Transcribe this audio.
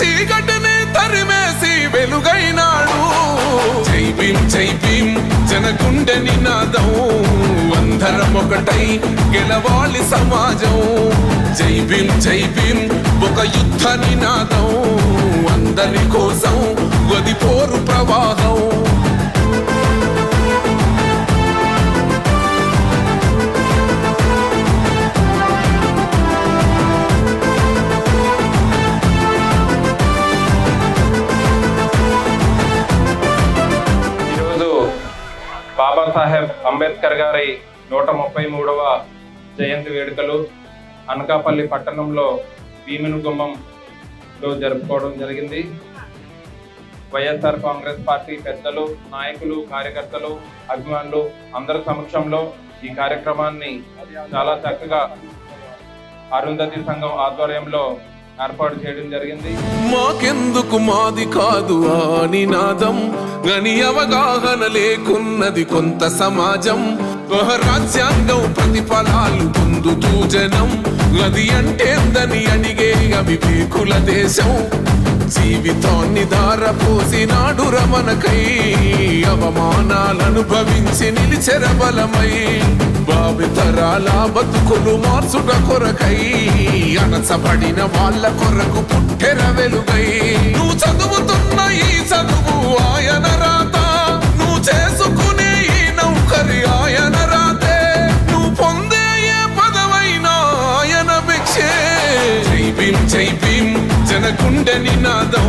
చీకటిని తరిమేసి వెలుగైనాడు. జై భీం జై భీం జనగుండె నినాదం. అందరం ఒకటై గెలవాలి సమాజం. జై భీం జై భీం ఒక యుద్ధ నినాదం. సాహెబ్ అంబేద్కర్ గారి నూట ముప్పై మూడవ జయంతి వేడుకలు అనకాపల్లి పట్టణంలో భీమిని గుమ్మంలో జరుపుకోవడం జరిగింది. వైఎస్ఆర్ కాంగ్రెస్ పార్టీ పెద్దలు నాయకులు కార్యకర్తలు అభిమానులు అందరి సమక్షంలో ఈ కార్యక్రమాన్ని చాలా చక్కగా అరుంధతి సంఘం ఆధ్వర్యంలో ఏర్పాటు చేయడం జరిగింది. మాకెందుకు మాది కాదు అని నాదం? గని అవగాహన లేకున్నది కొంత సమాజం. రాజ్యాంగం ప్రతిఫలాలు పొందుతూ జనం. గది అంటేందని అడిగే అవివేకుల దేశం. జీవితాన్ని దారపోసినాడు రమణకై అవమానాలనుభవించి నిలిచెర బలమై. భావితరాల బతుకులు మార్చుట కొరకై అణచబడిన వాళ్ళ కొరకు పుట్టెర వెలుగై. నువ్వు చదువుతున్న ఈ చదువు ఆయన రాత నువ్వు చేసుకునే ఈ నౌకరి ఆయన రాతే. నువ్వు పొందే ఏ పదవైనా ఆయన భిక్షే. జై భీం జై భీం జనగుండె నినాదం.